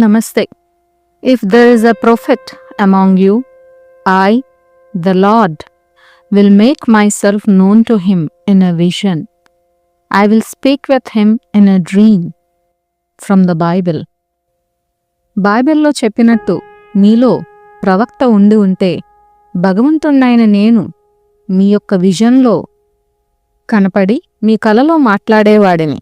Namaste. If there is a prophet among you, I, the Lord, will make myself known to him in a vision. I will speak with him in a dream. From the Bible. బైబిల్లో చెప్పినట్టు మీలో ప్రవక్త ఉండి ఉంటే భగవంతుణ్ణైన నేను మీ యొక్క విజన్లో కనపడి మీ కలలో మాట్లాడేవాడిని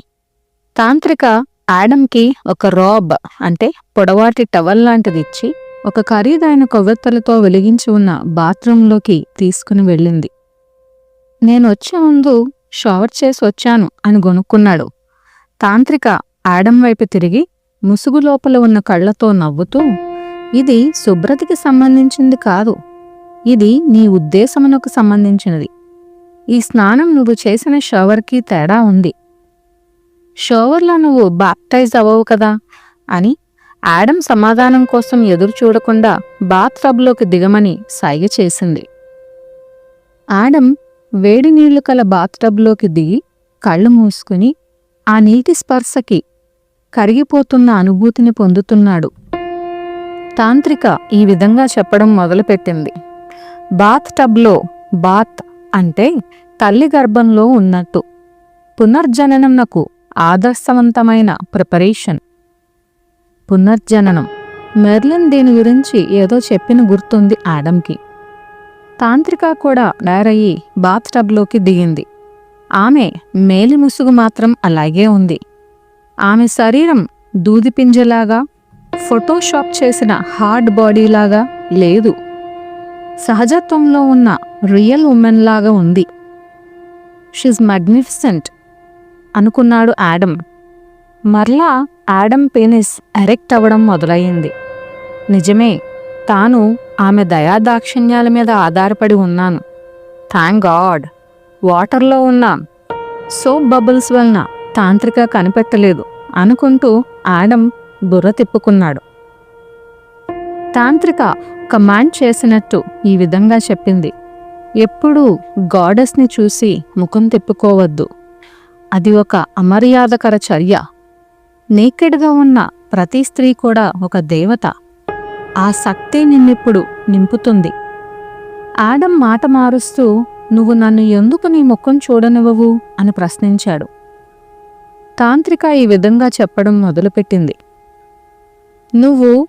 తాంత్రిక యాడమ్కి ఒక రాబ్ అంటే పొడవాటి టవల్ లాంటిది ఇచ్చి ఒక ఖరీదైన కొవ్వెత్తలతో వెలిగించి ఉన్న బాత్రూంలోకి తీసుకుని వెళ్ళింది. నేను వచ్చే ముందు షవర్ చేసి వచ్చాను అని గొనుక్కున్నాడు. తాంత్రిక యాడమ్ వైపు తిరిగి ముసుగు లోపల ఉన్న కళ్ళతో నవ్వుతూ ఇది శుభ్రతకి సంబంధించింది కాదు. ఇది నీ ఉద్దేశమునకు సంబంధించినది. ఈ స్నానం నువ్వు చేసిన షవర్కి తేడా ఉంది. షోవర్లో నువ్వు బాప్టైజ్ అవ్వవు కదా? అని యాడమ్ సమాధానం కోసం ఎదురు చూడకుండా బాత్ టబ్లోకి దిగమని సైగ చేసింది. యాడమ్ వేడి నీళ్ళు కల బాత్ టబ్లోకి దిగి కళ్ళు మూసుకుని ఆ నీటి స్పర్శకి కరిగిపోతున్న అనుభూతిని పొందుతున్నాడు. తాంత్రిక ఈ విధంగా చెప్పడం మొదలుపెట్టింది. బాత్ టబ్లో బాత్ అంటే తల్లి గర్భంలో ఉన్నట్టు. పునర్జననంనకు ఆదర్శవంతమైన ప్రిపరేషన్. పునర్జననం. మెర్లిన్ దీని గురించి ఏదో చెప్పిన గుర్తుంది ఆడంకి. తాంత్రిక కూడా డైరయ్యి బాత్ టబ్లోకి దిగింది. ఆమె మేలి ముసుగు మాత్రం అలాగే ఉంది. ఆమె శరీరం దూదిపింజలాగా ఫోటోషాప్ చేసిన హార్డ్ బాడీలాగా లేదు. సహజత్వంలో ఉన్న రియల్ ఉమెన్ లాగా ఉంది. She's magnificent. అనుకున్నాడు యాడమ్ మరలా యాడమ్ పెనిస్ ఎరెక్ట్ అవ్వడం మొదలయ్యింది. నిజమే తాను ఆమె దయాదాక్షిణ్యాల మీద ఆధారపడి ఉన్నాను. Thank God. వాటర్లో ఉన్న సోప్ బబుల్స్ వలన తాంత్రిక కనిపెట్టలేదు అనుకుంటూ ఆడమ్ బుర్ర తిప్పుకున్నాడు. తాంత్రిక కమాండ్ చేసినట్టు ఈ విధంగా చెప్పింది. ఎప్పుడూ గాడెస్ని చూసి ముఖం తిప్పుకోవద్దు. అది ఒక అమర్యాదకర చర్య. నేకెడ్గా ఉన్న ప్రతి స్త్రీ కూడా ఒక దేవత. ఆ శక్తి నిన్నిప్పుడు నింపుతుంది. ఆడం మాట మారుస్తూ నువ్వు నన్ను ఎందుకు నీ ముఖం చూడనివ్వవు? అని ప్రశ్నించాడు. తాంత్రిక ఈ విధంగా చెప్పడం మొదలుపెట్టింది. నువ్వు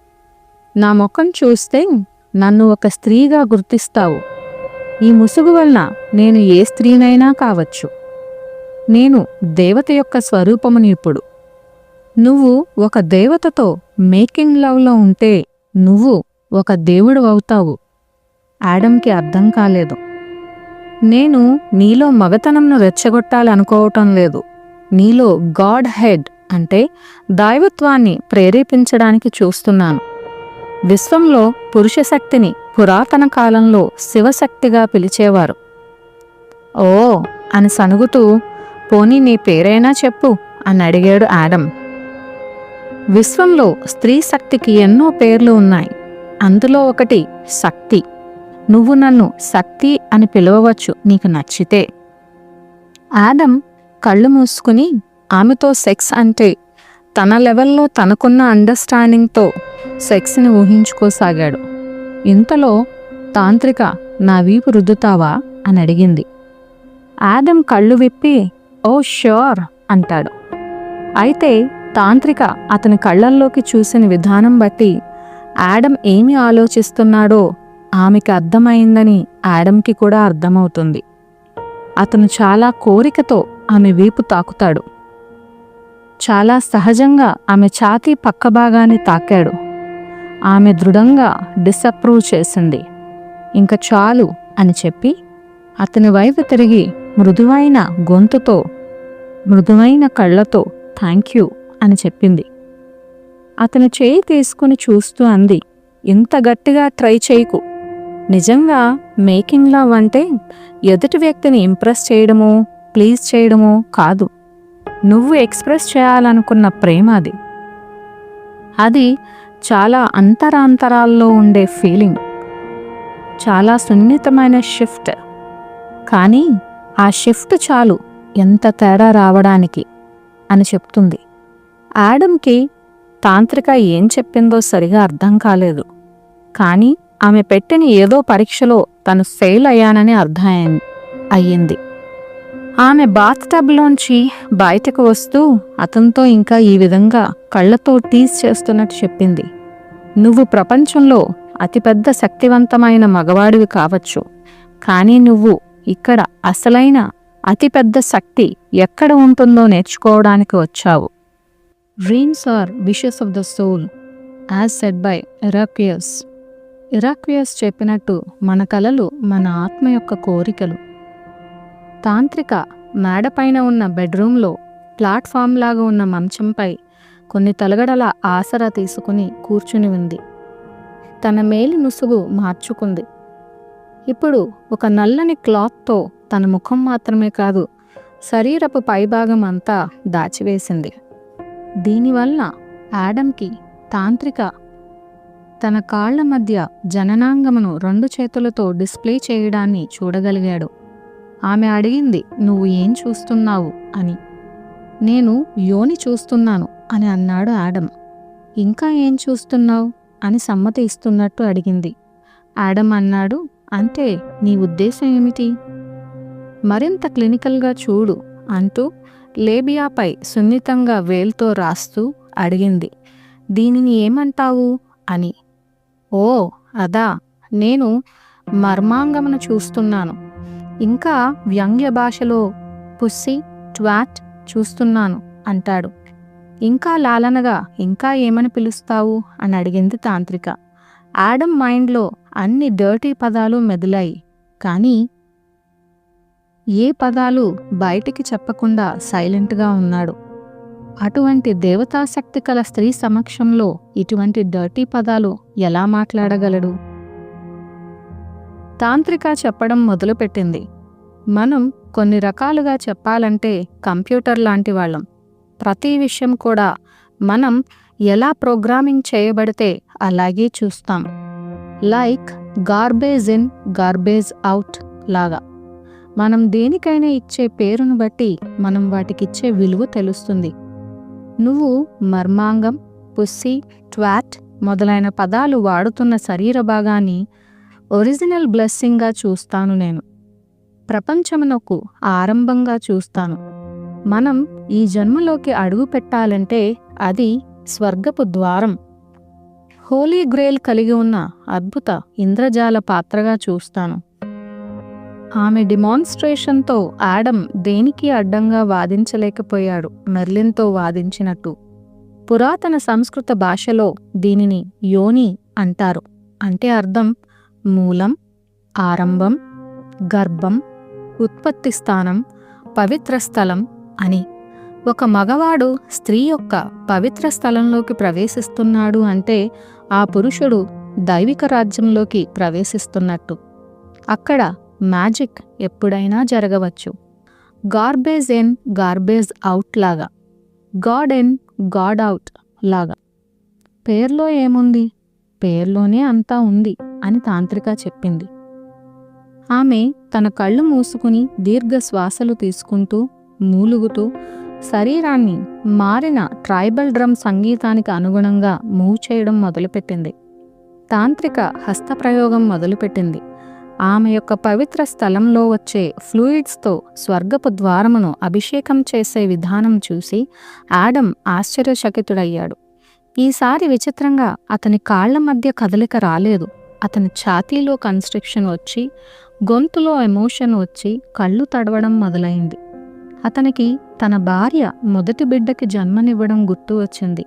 నా ముఖం చూస్తే నన్ను ఒక స్త్రీగా గుర్తిస్తావు. ఈ ముసుగు వలన నేను ఏ స్త్రీనైనా కావచ్చు. నేను దేవత యొక్క స్వరూపముని ఇప్పుడు. నువ్వు ఒక దేవతతో మేకింగ్ లవ్లో ఉంటే నువ్వు ఒక దేవుడు అవుతావు. యాడమ్కి అర్థం కాలేదు. నేను నీలో మగతనంను రెచ్చగొట్టాలనుకోవటం లేదు. నీలో గాడ్ హెడ్ అంటే దైవత్వాన్ని ప్రేరేపించడానికి చూస్తున్నాను. విశ్వంలో పురుషశక్తిని పురాతన కాలంలో శివశక్తిగా పిలిచేవారు. ఓ అని సనుగుతూ పోనీ నీ పేరైనా చెప్పు అని అడిగాడు ఆడమ్ విశ్వంలో స్త్రీ శక్తికి ఎన్నో పేర్లు ఉన్నాయి. అందులో ఒకటి శక్తి. నువ్వు నన్ను శక్తి అని పిలవవచ్చు నీకు నచ్చితే. ఆడమ్ కళ్ళు మూసుకుని ఆమెతో సెక్స్ అంటే తన లెవెల్లో తనకున్న అండర్స్టాండింగ్తో సెక్స్ని ఊహించుకోసాగాడు. ఇంతలో తాంత్రిక నా వీపు రుద్దుతావా అని అడిగింది. ఆదం కళ్ళు విప్పి ఓ ష్యూర్ అంటాడు. అయితే తాంత్రిక అతని కళ్ళల్లోకి చూసిన విధానం బట్టి యాడమ్ ఏమి ఆలోచిస్తున్నాడో ఆమెకి అర్థమైందని యాడమ్కి కూడా అర్థమవుతుంది. అతను చాలా కోరికతో ఆమె వీపు తాకుతాడు. చాలా సహజంగా ఆమె ఛాతీ పక్క భాగాన్ని తాకాడు. ఆమె దృఢంగా డిసప్రూవ్ చేసింది. ఇంకా చాలు అని చెప్పి అతని వైపు తిరిగి మృదువైన గొంతుతో మృదువైన కళ్ళతో థ్యాంక్ యూ అని చెప్పింది. అతను చేయి తీసుకుని చూస్తూ అంది ఇంత గట్టిగా ట్రై చేయకు. నిజంగా మేకింగ్ లవ్ అంటే ఎదుటి వ్యక్తిని ఇంప్రెస్ చేయడమో ప్లీజ్ చేయడమో కాదు. నువ్వు ఎక్స్ప్రెస్ చేయాలనుకున్న ప్రేమ అది. అది చాలా అంతరాంతరాల్లో ఉండే ఫీలింగ్. చాలా సున్నితమైన షిఫ్ట్. కానీ ఆ షిఫ్ట్ చాలు ఎంత తేడా రావడానికి? అని చెప్తుంది. యాడమ్కి తాంత్రిక ఏం చెప్పిందో సరిగా అర్థం కాలేదు. కానీ ఆమె పెట్టిన ఏదో పరీక్షలో తను ఫెయిల్ అయ్యానని అర్థం అయ్యింది. ఆమె బాత్ టబ్లోంచి బయటకు వస్తూ అతనితో ఇంకా ఈ విధంగా కళ్ళతో టీజ్ చేస్తున్నట్టు చెప్పింది. నువ్వు ప్రపంచంలో అతిపెద్ద శక్తివంతమైన మగవాడివి కావచ్చు. కానీ నువ్వు ఇక్కడ అసలైన అతిపెద్ద శక్తి ఎక్కడ ఉంటుందో నేర్చుకోవడానికి వచ్చావు. Dreams are wishes of the soul as said by Iroquois Iroquois చెప్పినట్టు మన కలలు మన ఆత్మ యొక్క కోరికలు. తాంత్రిక మేడపైన ఉన్న బెడ్రూమ్లో ప్లాట్ఫామ్ లాగా ఉన్న మంచంపై కొన్ని తలగడల ఆసరా తీసుకుని కూర్చుని ఉంది. తన మేలి నుసుగు మార్చుకుంది. ఇప్పుడు ఒక నల్లని క్లాత్తో తన ముఖం మాత్రమే కాదు శరీరపు పైభాగం అంతా దాచివేసింది. దీనివల్ల యాడమ్కి తాంత్రిక తన కాళ్ళ మధ్య జననాంగమును రెండు చేతులతో డిస్ప్లే చేయడాన్ని చూడగలిగాడు. ఆమె అడిగింది నువ్వు ఏం చూస్తున్నావు? అని. నేను యోని చూస్తున్నాను అని అన్నాడు యాడమ్ ఇంకా ఏం చూస్తున్నావు? అని సమ్మతి ఇస్తున్నట్టు అడిగింది. యాడమ్ అన్నాడు అంటే నీ ఉద్దేశం ఏమిటి? మరింత క్లినికల్గా చూడు అంటూ లేబియాపై సున్నితంగా వేల్తో రాస్తూ అడిగింది. దీనిని ఏమంటావు? అని. ఓ అదా. నేను మర్మాంగమును చూస్తున్నాను. ఇంకా వ్యంగ్య భాషలో పుస్సి ట్వాట్ చూస్తున్నాను అంటాడు. ఇంకా లాలనగా ఇంకా ఏమని పిలుస్తావు? అని అడిగింది తాంత్రిక. యాడమ్ మైండ్లో అన్ని డర్టీ పదాలు మెదిలాయి. కానీ ఏ పదాలు బయటికి చెప్పకుండా సైలెంట్గా ఉన్నాడు. అటువంటి దేవతాశక్తి కల స్త్రీ సమక్షంలో ఇటువంటి డర్టీ పదాలు ఎలా మాట్లాడగలడు? తాంత్రిక చెప్పడం మొదలుపెట్టింది. మనం కొన్ని రకాలుగా చెప్పాలంటే కంప్యూటర్ లాంటి వాళ్ళం. ప్రతి విషయం కూడా మనం ఎలా ప్రోగ్రామింగ్ చేయబడితే అలాగే చూస్తాం. Like garbage in garbage out లాగా. మనం దేనికైనా ఇచ్చే పేరును బట్టి మనం వాటికిచ్చే విలువ తెలుస్తుంది. నువ్వు మర్మాంగం పుస్సి ట్వాట్ మొదలైన పదాలు వాడుతున్న శరీర భాగాన్ని ఒరిజినల్ బ్లెస్సింగ్గా చూస్తాను నేను. ప్రపంచమునకు ఆరంభంగా చూస్తాను. మనం ఈ జన్మలోకి అడుగు పెట్టాలంటే అది స్వర్గపు ద్వారం. హోలీ గ్రేల్ కలిగి ఉన్న అద్భుత ఇంద్రజాల పాత్రగా చూస్తాను. ఆమె డిమాన్స్ట్రేషన్తో యాడమ్ దేనికి అడ్డంగా వాదించలేకపోయాడు మెర్లిన్తో వాదించినట్టు. పురాతన సంస్కృత భాషలో దీనిని యోని అంటారు. అంటే అర్థం మూలం ఆరంభం గర్భం ఉత్పత్తి స్థానం పవిత్ర స్థలం అని. ఒక మగవాడు స్త్రీ యొక్క పవిత్ర స్థలంలోకి ప్రవేశిస్తున్నాడు అంటే ఆ పురుషుడు దైవిక రాజ్యంలోకి ప్రవేశిస్తున్నట్టు. అక్కడ మ్యాజిక్ ఎప్పుడైనా జరగవచ్చు. గార్బేజ్ ఎన్ గార్బేజ్ అవుట్ లాగా. గాడ్ ఎన్ గాడ్ అవుట్ లాగా. పేర్లో ఏముంది? పేర్లోనే అంతా ఉంది అని తాంత్రిక చెప్పింది. ఆమె తన కళ్ళు మూసుకుని దీర్ఘ శ్వాసలు తీసుకుంటూ మూలుగుతూ శరీరాన్ని మారిన ట్రైబల్ డ్రమ్ సంగీతానికి అనుగుణంగా మూవ్ చేయడం మొదలుపెట్టింది. తాంత్రిక హస్తప్రయోగం మొదలుపెట్టింది. ఆమె యొక్క పవిత్ర స్థలంలో వచ్చే ఫ్లూయిడ్స్తో స్వర్గపు ద్వారమును అభిషేకం చేసే విధానం చూసి యాడమ్ ఆశ్చర్యచకితుడయ్యాడు. ఈసారి విచిత్రంగా అతని కాళ్ళ మధ్య కదలిక రాలేదు. అతని ఛాతీలో కన్స్ట్రక్షన్ వచ్చి గొంతులో ఎమోషన్ వచ్చి కళ్ళు తడవడం మొదలైంది. అతనికి తన భార్య మొదటి బిడ్డకి జన్మనివ్వడం గుర్తు వచ్చింది.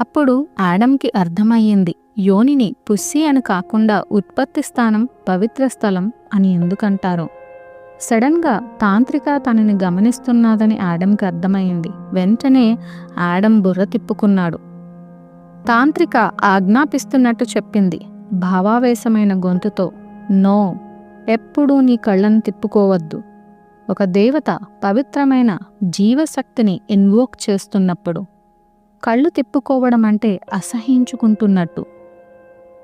అప్పుడు ఆడంకి అర్థమయ్యింది యోనిని పుస్సి అని కాకుండా ఉత్పత్తి స్థానం పవిత్ర స్థలం అని ఎందుకంటారు? సడన్గా తాంత్రిక తనని గమనిస్తున్నదని ఆడంకి అర్థమైంది వెంటనే ఆడం బుర్ర తిప్పుకున్నాడు. తాంత్రిక ఆజ్ఞాపిస్తున్నట్టు చెప్పింది భావావేశమైన గొంతుతో నో ఎప్పుడూ నీ కళ్ళను తిప్పుకోవద్దు. ఒక దేవత పవిత్రమైన జీవశక్తిని ఇన్వోక్ చేస్తున్నప్పుడు కళ్ళు తిప్పుకోవడం అంటే అసహించుకుంటున్నట్టు.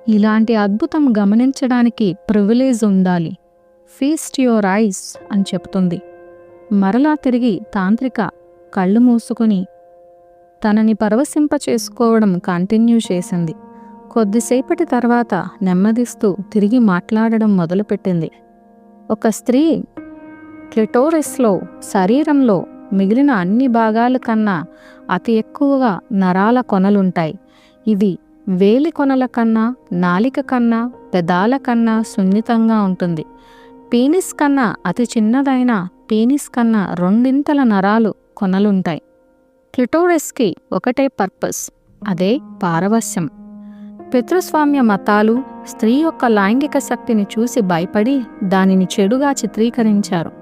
ఇలాంటి అద్భుతం గమనించడానికి ప్రివిలేజ్ ఉండాలి. ఫీస్ట్ యువర్ ఐస్ అని చెప్తుంది. మరలా తిరిగి తాంత్రిక కళ్ళు మూసుకుని తనని పరవశింప చేసుకోవడం కంటిన్యూ చేసింది. కొద్దిసేపటి తర్వాత నెమ్మదిస్తూ తిరిగి మాట్లాడడం మొదలుపెట్టింది. ఒక స్త్రీ క్లిటోరిస్లో శరీరంలో మిగిలిన అన్ని భాగాల కన్నా అతి ఎక్కువగా నరాల కొనలుంటాయి. ఇది వేలి కొనల కన్నా నాలిక కన్నా పెదాల కన్నా సున్నితంగా ఉంటుంది. పీనిస్ కన్నా అతి చిన్నదైన పీనిస్ కన్నా రెండింతల నరాలు కొనలుంటాయి. క్లిటోరిస్కి ఒకటే పర్పస్ అదే పారవస్యం పితృస్వామ్య మతాలు స్త్రీ యొక్క లైంగిక శక్తిని చూసి భయపడి దానిని చెడుగా చిత్రీకరించారు.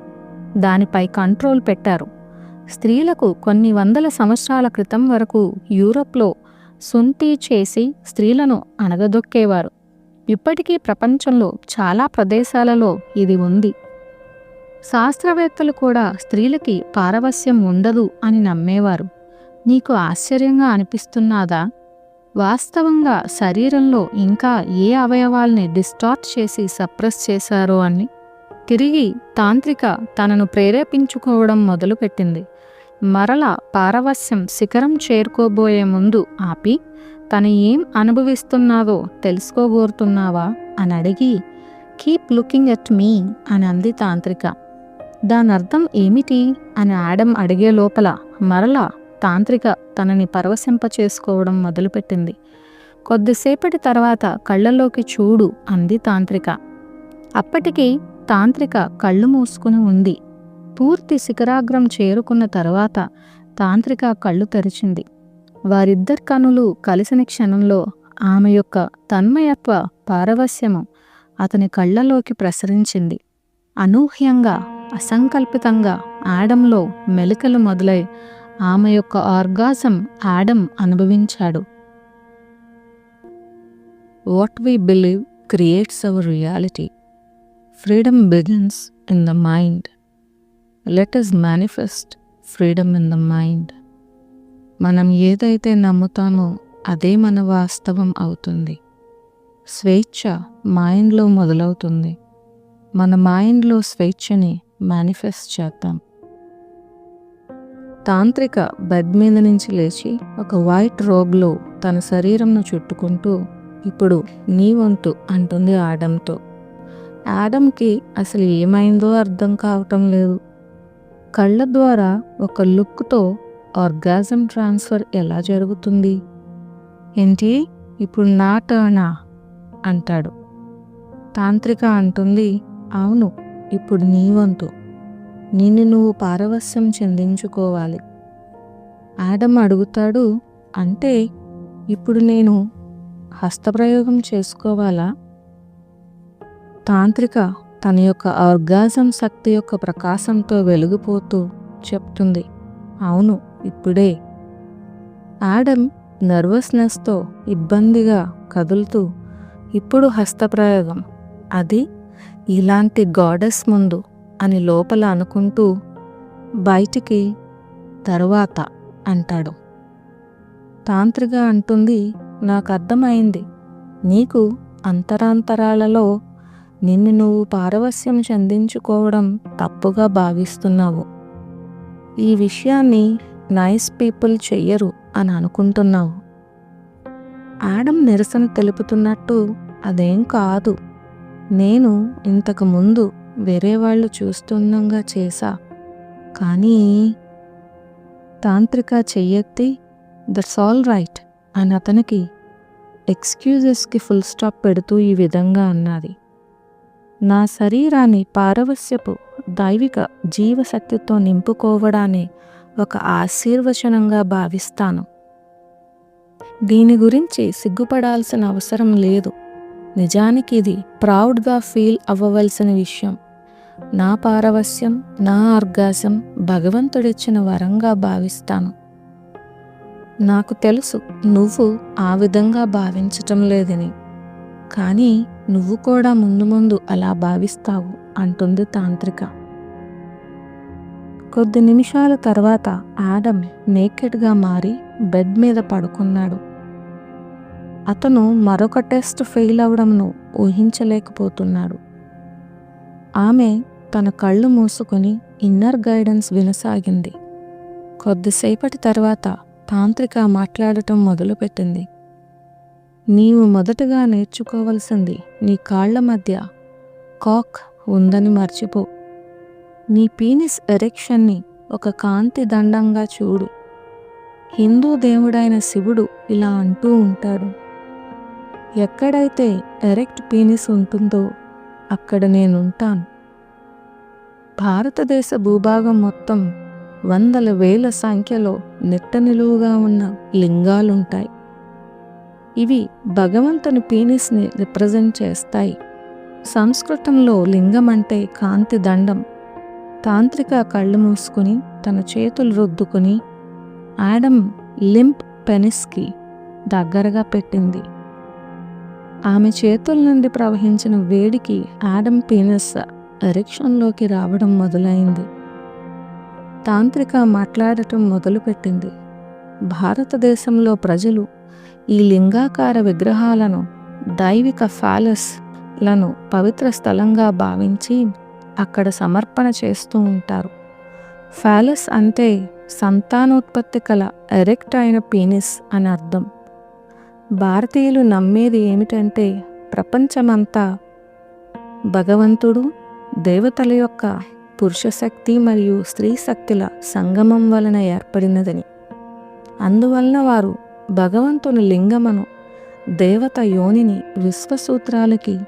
దానిపై కంట్రోల్ పెట్టారు. స్త్రీలకు కొన్ని వందల సంవత్సరాల క్రితం వరకు యూరప్లో సుంటి చేసి స్త్రీలను అణగదొక్కేవారు. ఇప్పటికీ ప్రపంచంలో చాలా ప్రదేశాలలో ఇది ఉంది. శాస్త్రవేత్తలు కూడా స్త్రీలకి పారవస్యం ఉండదు అని నమ్మేవారు. నీకు ఆశ్చర్యంగా అనిపిస్తున్నాదా? వాస్తవంగా శరీరంలో ఇంకా ఏ అవయవాల్ని డిస్టార్ట్ చేసి సప్రెస్ చేశారో అని? తిరిగి తాంత్రిక తనను ప్రేరేపించుకోవడం మొదలుపెట్టింది. మరల పారవస్యం శిఖరం చేరుకోబోయే ముందు ఆపి తను ఏం అనుభవిస్తున్నావో తెలుసుకోబోతున్నావా? అని అడిగి కీప్ లుకింగ్ ఎట్ మీ అని అంది తాంత్రిక. దాని అర్థం ఏమిటి? అని ఆడమ్ అడిగే లోపల మరల తాంత్రిక తనని పరవశింప చేసుకోవడం మొదలుపెట్టింది. కొద్దిసేపటి తర్వాత కళ్ళలోకి చూడు అంది తాంత్రిక. అప్పటికి తాంత్రిక కళ్ళు మూసుకుని ఉంది. పూర్తి శిఖరాగ్రం చేరుకున్న తర్వాత తాంత్రిక కళ్ళు తెరిచింది. వారిద్దరి కనులు కలిసిన క్షణంలో ఆమె యొక్క తన్మయత్వ పారవస్యము అతని కళ్ళలోకి ప్రసరించింది. అనూహ్యంగా అసంకల్పితంగా ఆడంలో మెలికలు మొదలై ఆమె యొక్క ఆర్గాసం ఆడం అనుభవించాడు. What we believe creates our reality. Freedom begins in the mind let us manifest freedom in the mind మనం ఏదైతే నమ్ముతామో అదే మన వాస్తవం అవుతుంది. స్వేచ్ఛ మైండ్లో మొదలవుతుంది. మన మైండ్లో స్వేచ్ఛని మేనిఫెస్ట్ చేద్దాం. తాంత్రిక బెడ్ మీద నుంచి లేచి ఒక వైట్ రోబ్లో తన శరీరంను చుట్టుకుంటూ ఇప్పుడు నీ వంతు అంటుంది ఆడంతో. యాడమ్కి అసలు ఏమైందో అర్థం కావటం లేదు. కళ్ళ ద్వారా ఒక లుక్తో ఆర్గాజం ట్రాన్స్ఫర్ ఎలా జరుగుతుంది? ఏంటి? ఇప్పుడు నా టర్నా? అంటాడు. తాంత్రిక అంటుంది అవును ఇప్పుడు నీ వంతు. నిన్ను నువ్వు పారవస్యం చెందించుకోవాలి. ఆడమ్ అడుగుతాడు అంటే ఇప్పుడు నేను హస్తప్రయోగం చేసుకోవాలా? తాంత్రిక తన యొక్క ఆర్గాజం శక్తి యొక్క ప్రకాశంతో వెలిగిపోతూ చెప్తుంది. అవును ఇప్పుడే. ఆడమ్ నర్వస్నెస్తో ఇబ్బందిగా కదులుతూ ఇప్పుడు హస్తప్రయోగం. అది ఇలాంటి గాడెస్ ముందు అని లోపల అనుకుంటూ బయటికి తరువాత అంటాడు. తాంత్రిక అంటుంది నాకు అర్థమైంది. నీకు అంతరాంతరాలలో నిన్ను నువ్వు పారవస్యం చెందించుకోవడం తప్పుగా భావిస్తున్నావు. ఈ విషయాన్ని నైస్ పీపుల్ చెయ్యరు అని అనుకుంటున్నావు. ఆడమ్ నిరసన తెలుపుతున్నట్టు అదేం కాదు. నేను ఇంతకు ముందు వేరే వాళ్ళు చూస్తుండగా చేశా. కానీ తాంత్రిక చెయ్యెత్తి దట్స్ ఆల్ రైట్ అని అతనికి ఎక్స్క్యూజెస్కి ఫుల్ స్టాప్ పెడుతూ ఈ విధంగా అన్నది. నా శరీరాన్ని పారవస్యపు దైవిక జీవశక్తితో నింపుకోవడాన్ని ఒక ఆశీర్వచనంగా భావిస్తాను. దీని గురించి సిగ్గుపడాల్సిన అవసరం లేదు. నిజానికి ఇది ప్రౌడ్గా ఫీల్ అవ్వవలసిన విషయం. నా పారవస్యం నా ఆర్గాసం భగవంతుడిచ్చిన వరంగా భావిస్తాను. నాకు తెలుసు నువ్వు ఆ విధంగా భావించటం లేదని. కానీ నువ్వు కూడా ముందు ముందు అలా భావిస్తావు అంటుంది తాంత్రిక. కొద్ది నిమిషాల తర్వాత ఆడమ్ నేకెడ్గా మారి బెడ్ మీద పడుకున్నాడు. అతను మరొక టెస్ట్ ఫెయిల్ అవడంను ఊహించలేకపోతున్నాడు. ఆమె తన కళ్ళు మూసుకొని ఇన్నర్ గైడెన్స్ వినసాగింది. కొద్దిసేపటి తర్వాత తాంత్రిక మాట్లాడటం మొదలుపెట్టింది. నీవు మొదటగా నేర్చుకోవలసింది నీ కాళ్ళ మధ్య కాక్ ఉందని మర్చిపో. నీ పీనిస్ ఎరెక్షన్ని ఒక కాంతి దండంగా చూడు. హిందూ దేవుడైన శివుడు ఇలా అంటూ ఉంటాడు. ఎక్కడైతే ఎరెక్ట్ పీనిస్ ఉంటుందో అక్కడ నేనుంటాను. భారతదేశ భూభాగం మొత్తం వందల వేల సంఖ్యలో నిట్ట నిలువుగా ఉన్న లింగాలుంటాయి. ఇవి భగవంతుని పీనిస్ని రిప్రజెంట్ చేస్తాయి. సంస్కృతంలో లింగం అంటే కాంతి దండం. తాంత్రిక కళ్ళు మూసుకుని తన చేతులు రుద్దుకుని యాడమ్ లింప్ పెనిస్కి దగ్గరగా పెట్టింది. ఆమె చేతుల నుండి ప్రవహించిన వేడికి యాడమ్ పీనస్ ఎరిక్షన్లోకి రావడం మొదలైంది. తాంత్రిక మాట్లాడటం మొదలుపెట్టింది. భారతదేశంలో ప్రజలు ఈ లింగాకార విగ్రహాలను దైవిక ఫాలస్లను పవిత్ర స్థలంగా భావించి అక్కడ సమర్పణ చేస్తూ ఉంటారు. ఫాలస్ అంటే సంతానోత్పత్తి కల ఎరెక్ట్ అయిన పీనిస్ అని అర్థం. భారతీయులు నమ్మేది ఏమిటంటే ప్రపంచమంతా భగవంతుడు దేవతల యొక్క పురుష శక్తి మరియు స్త్రీ శక్తుల సంగమం వలన ఏర్పడినదని. అందువలన వారు భగవంతుని లింగమను దేవత యోనిని విశ్వసూత్రాలకి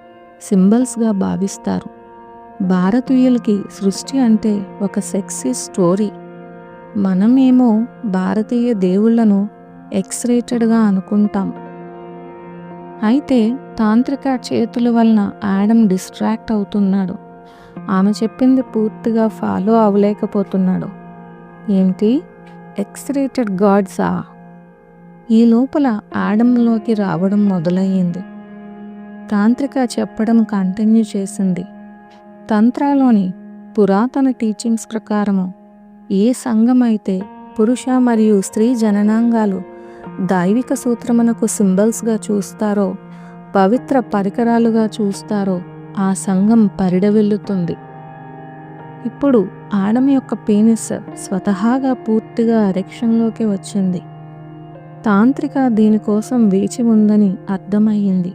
సింబల్స్గా భావిస్తారు. భారతీయులకి సృష్టి అంటే ఒక సెక్సీ స్టోరీ. మనమేమో భారతీయ దేవుళ్ళను ఎక్స్రేటెడ్గా అనుకుంటాం. అయితే తాంత్రిక చేతుల వలన యాడమ్ డిస్ట్రాక్ట్ అవుతున్నాడు. ఆమె చెప్పింది పూర్తిగా ఫాలో అవ్వలేకపోతున్నాడు. ఏంటి? ఎక్స్రేటెడ్ గాడ్సా? ఈ లోపల ఆడంలోకి రావడం మొదలయ్యింది. తాంత్రిక చెప్పడం కంటిన్యూ చేసింది. తంత్రాలోని పురాతన టీచింగ్స్ ప్రకారము ఏ సంఘం అయితే పురుష మరియు స్త్రీ జననాంగాలు దైవిక సూత్రమునకు సింబల్స్గా చూస్తారో పవిత్ర పరికరాలుగా చూస్తారో ఆ సంఘం పరిడవెల్లుతుంది. ఇప్పుడు ఆడమి యొక్క పీనిస్ స్వతహాగా పూర్తిగా ఎరెక్షన్లోకి వచ్చింది. తాంత్రిక దీనికోసం వేచి ఉందని అర్థమయ్యింది.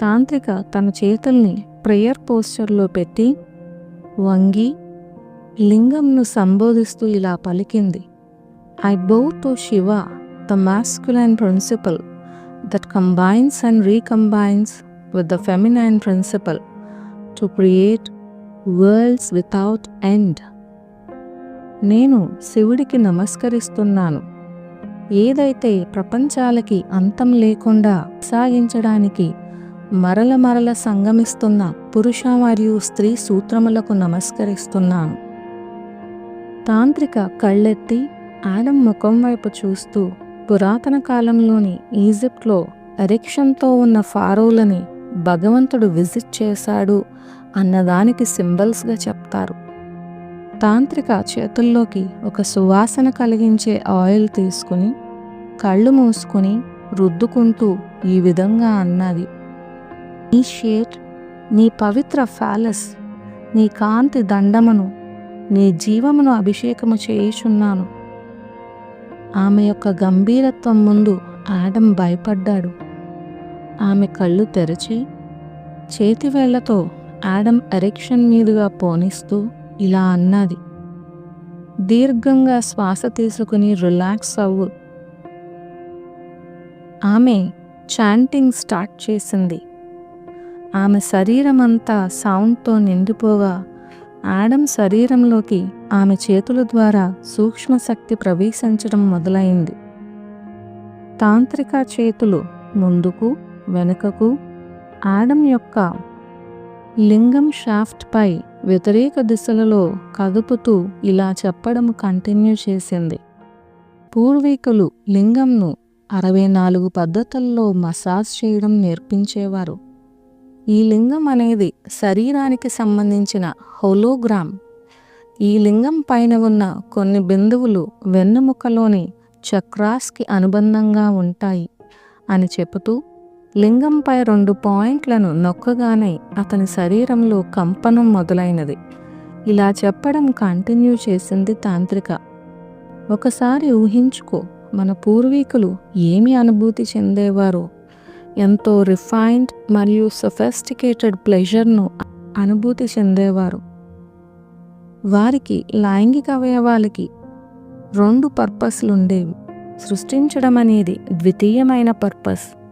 తాంత్రిక తన చేతుల్ని ప్రేయర్ పోస్చర్లో పెట్టి వంగి లింగంను సంబోధిస్తూ ఇలా పలికింది. I bow to Shiva the masculine principle that combines and recombines with the feminine principle to create worlds without end. నేను శివుడికి నమస్కరిస్తున్నాను. ఏదైతే ప్రపంచాలకి అంతం లేకుండా సాగించడానికి మరల మరల సంగమిస్తున్న పురుష మరియు స్త్రీ సూత్రములకు నమస్కరిస్తున్నాను. తాంత్రిక కళ్ళెత్తి ఆడం ముఖం వైపు చూస్తూ పురాతన కాలంలోని ఈజిప్ట్లో ఎరిక్షన్తో ఉన్న ఫారోలని భగవంతుడు విజిట్ చేశాడు అన్నదానికి సింబల్స్గా చెప్తారు. తాంత్రిక చేతుల్లోకి ఒక సువాసన కలిగించే ఆయిల్ తీసుకుని కళ్ళు మూసుకుని రుద్దుకుంటూ ఈ విధంగా అన్నది. నీ షేట్ నీ పవిత్ర ఫాలస్ నీ కాంతి దండమును నీ జీవమును అభిషేకము చేయుచున్నాను. ఆమె యొక్క గంభీరత్వం ముందు ఆడం భయపడ్డాడు. ఆమె కళ్ళు తెరిచి చేతివేళ్ళతో ఆడం ఎరెక్షన్ మీదుగా పోనిస్తూ ఇలా అన్నది. దీర్ఘంగా శ్వాస తీసుకుని రిలాక్స్ అవ్వు. ఆమె చాంటింగ్ స్టార్ట్ చేసింది. ఆమె శరీరం అంతా సౌండ్తో నిండిపోగా ఆడం శరీరంలోకి ఆమె చేతుల ద్వారా సూక్ష్మశక్తి ప్రవేశించడం మొదలైంది. తాంత్రిక చేతులు ముందుకు వెనుకకు ఆడం యొక్క లింగం షాఫ్ట్పై వ్యతిరేక దిశలలో కదుపుతూ ఇలా చెప్పడం కంటిన్యూ చేసింది. పూర్వీకులు లింగంను అరవై నాలుగు పద్ధతుల్లో మసాజ్ చేయడం నేర్పించేవారు. ఈ లింగం అనేది శరీరానికి సంబంధించిన హోలోగ్రామ్. ఈ లింగం పైన ఉన్న కొన్ని బిందువులు వెన్నుముకలోని చక్రాస్కి అనుబంధంగా ఉంటాయి అని చెబుతూ లింగంపై రెండు పాయింట్లను నొక్కగానే అతని శరీరంలో కంపనం మొదలైనది. ఇలా చెప్పడం కంటిన్యూ చేసింది తాంత్రిక. ఒకసారి ఊహించుకో మన పూర్వీకులు ఏమి అనుభూతి చెందేవారో. ఎంతో రిఫైన్డ్ మరియు సొఫెస్టికేటెడ్ ప్లెజర్ను అనుభూతి చెందేవారు. వారికి లైంగిక అవయవాలకి రెండు పర్పస్లు ఉండేవి సృష్టించడం అనేది ద్వితీయమైన పర్పస్.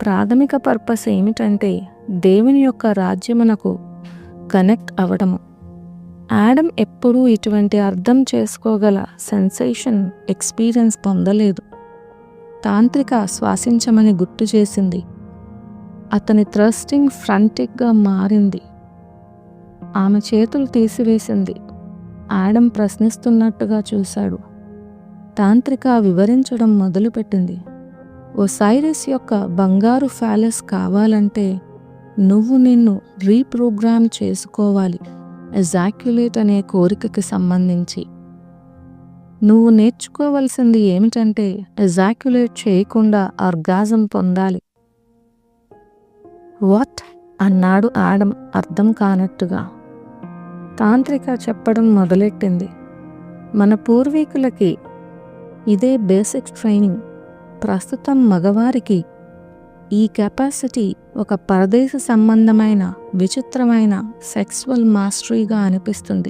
ప్రాథమిక పర్పస్ ఏమిటంటే దేవుని యొక్క రాజ్యమునకు కనెక్ట్ అవ్వడము యాడమ్ ఎప్పుడూ ఇటువంటి అర్థం చేసుకోగల సెన్సేషన్ ఎక్స్పీరియన్స్ పొందలేదు. తాంత్రిక శ్వాసించమని గుర్తు చేసింది. అతని థ్రస్టింగ్ ఫ్రంటిక్గా మారింది. ఆమె చేతులు తీసివేసింది. యాడమ్ ప్రశ్నిస్తున్నట్టుగా చూశాడు. తాంత్రిక వివరించడం మొదలుపెట్టింది. ఓ యొక్క బంగారు ఫ్యాలెస్ కావాలంటే నువ్వు నిన్ను రీప్రోగ్రామ్ చేసుకోవాలి. ఎజాక్యులేట్ అనే కోరికకి సంబంధించి. నువ్వు నేర్చుకోవలసింది ఏమిటంటే ఎజాక్యులేట్ చేయకుండా ఆర్గాజం పొందాలి. వాట్? అన్నాడు ఆడం అర్థం కానట్టుగా. తాంత్రిక చెప్పడం మొదలెట్టింది. మన పూర్వీకులకి ఇదే బేసిక్ ట్రైనింగ్. ప్రస్తుతం మగవారికి ఈ కెపాసిటీ ఒక పరదేశ సంబంధమైన విచిత్రమైన సెక్స్వల్ మాస్టరీగా అనిపిస్తుంది.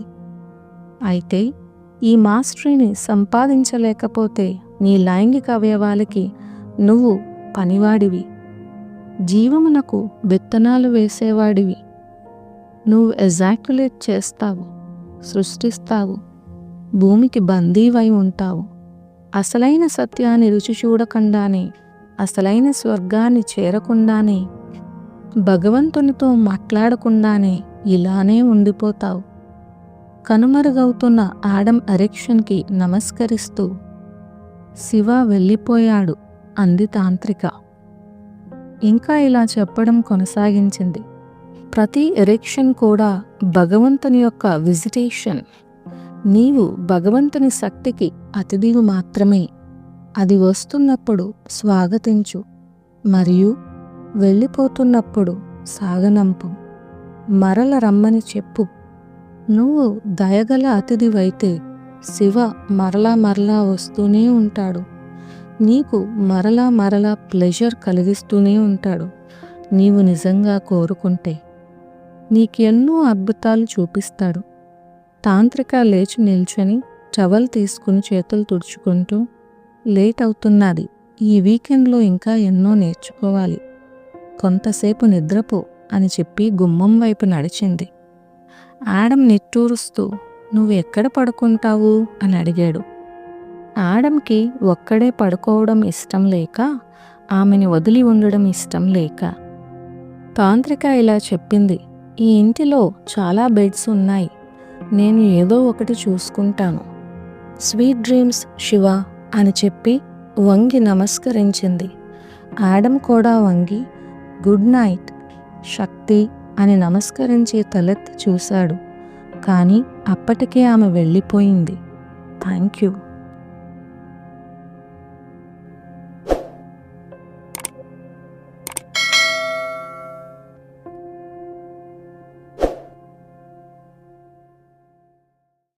అయితే ఈ మాస్టరీని సంపాదించలేకపోతే నీ లైంగిక అవయవాలకి నువ్వు పనివాడివి. జీవమునకు విత్తనాలు వేసేవాడివి. నువ్వు ఎజాక్యులేట్ చేస్తావు సృష్టిస్తావు భూమికి బందీవై ఉంటావు. అసలైన సత్యాన్ని రుచి చూడకుండానే అసలైన స్వర్గాన్ని చేరకుండానే భగవంతునితో మాట్లాడకుండానే ఇలానే ఉండిపోతావు. కనుమరుగవుతున్న ఆడం ఎరెక్షన్కి నమస్కరిస్తూ శివ వెళ్ళిపోయాడు అంది తాంత్రిక. ఇంకా ఇలా చెప్పడం కొనసాగించింది. ప్రతి ఎరెక్షన్ కూడా భగవంతుని యొక్క విజిటేషన్ నీవు భగవంతుని శక్తికి అతిథివి మాత్రమే. అది వస్తున్నప్పుడు స్వాగతించు. మరియు వెళ్ళిపోతున్నప్పుడు సాగనంపు. మరల రమ్మని చెప్పు. నువ్వు దయగల అతిథివైతే శివ మరలా మరలా వస్తూనే ఉంటాడు. నీకు మరలా మరలా ప్లెజర్ కలిగిస్తూనే ఉంటాడు. నీవు నిజంగా కోరుకుంటే. నీకెన్నో అద్భుతాలు చూపిస్తాడు. తాంత్రిక లేచి నిల్చొని టవల్ తీసుకుని చేతులు తుడుచుకుంటూ లేట్ అవుతున్నది. ఈ వీకెండ్లో ఇంకా ఎన్నో నేర్చుకోవాలి. కొంతసేపు నిద్రపో అని చెప్పి గుమ్మం వైపు నడిచింది. ఆడమ్ నిట్టూరుస్తూ నువ్వు ఎక్కడ పడుకుంటావు? అని అడిగాడు. ఆడంకి ఒక్కడే పడుకోవడం ఇష్టం లేక ఆమెని వదిలి ఉండడం ఇష్టం లేక. తాంత్రిక ఇలా చెప్పింది. ఈ ఇంటిలో చాలా బెడ్స్ ఉన్నాయి. నేను ఏదో ఒకటి చూసుకుంటాను. స్వీట్ డ్రీమ్స్ శివ అని చెప్పి వంగి నమస్కరించింది. ఆడమ్ కూడా వంగి గుడ్ నైట్ శక్తి అని నమస్కరించి తలెత్తి చూశాడు. కానీ అప్పటికే ఆమె వెళ్ళిపోయింది. Thank you.